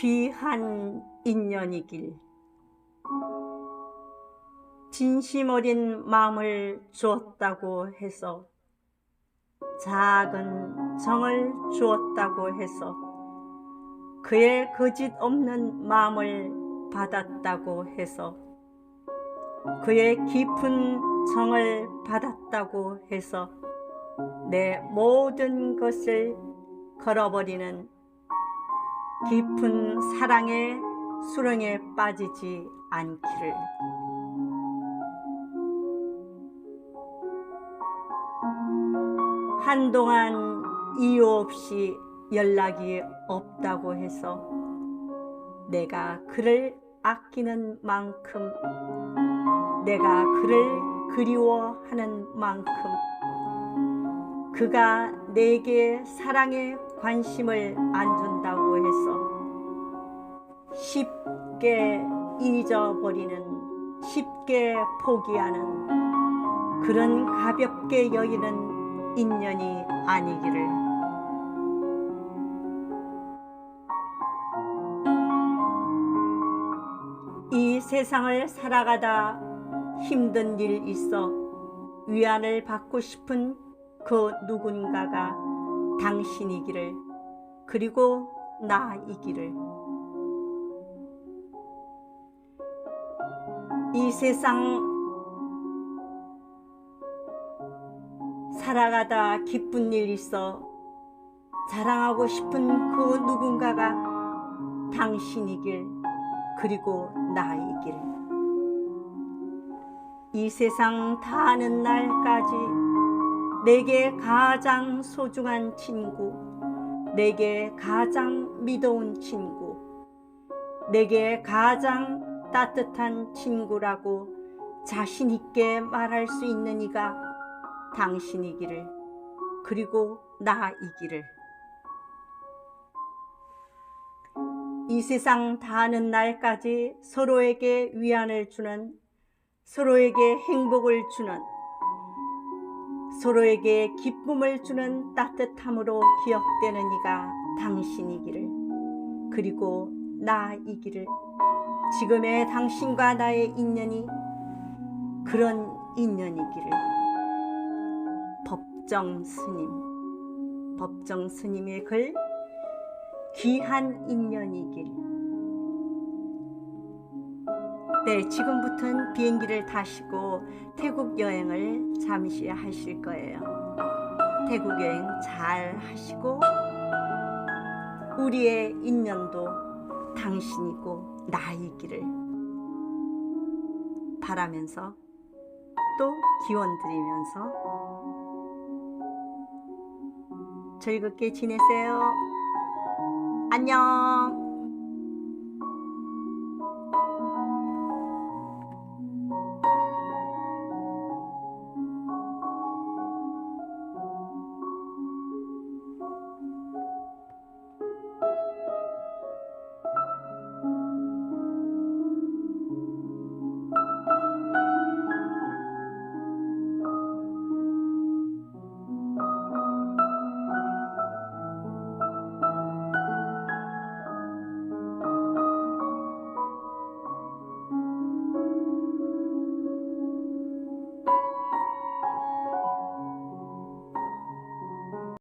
귀한 인연이길. 진심 어린 마음을 주었다고 해서 작은 정을 주었다고 해서 그의 거짓 없는 마음을 받았다고 해서 그의 깊은 정을 받았다고 해서 내 모든 것을 걸어버리는 깊은 사랑의 수렁에 빠지지 않기를. 한동안 이유 없이 연락이 없다고 해서 내가 그를 아끼는 만큼 내가 그를 그리워하는 만큼 그가 내게 사랑에 관심을 안 준다고 해서 쉽게 잊어버리는 쉽게 포기하는 그런 가볍게 여기는 인연이 아니기를. 이 세상을 살아가다 힘든 일 있어 위안을 받고 싶은 그 누군가가 당신이기를 그리고 나이기를 이 세상 살아가다 기쁜 일 있어 자랑하고 싶은 그 누군가가 당신이길 그리고 나이길. 이 세상 다하는 날까지 내게 가장 소중한 친구 내게 가장 믿어온 친구 내게 가장 따뜻한 친구라고 자신 있게 말할 수 있는 이가 당신이기를 그리고 나이기를. 이 세상 다하는 날까지 서로에게 위안을 주는 서로에게 행복을 주는 서로에게 기쁨을 주는 따뜻함으로 기억되는 이가 당신이기를 그리고 나이기를. 지금의 당신과 나의 인연이 그런 인연이기를. 법정 스님 법정 스님의 글 귀한 인연이길 네 지금부터는 비행기를 타시고 태국 여행을 잠시 하실 거예요 태국 여행 잘 하시고 우리의 인연도 당신이고 나이기를 바라면서 또 기원 드리면서 즐겁게 지내세요. 안녕.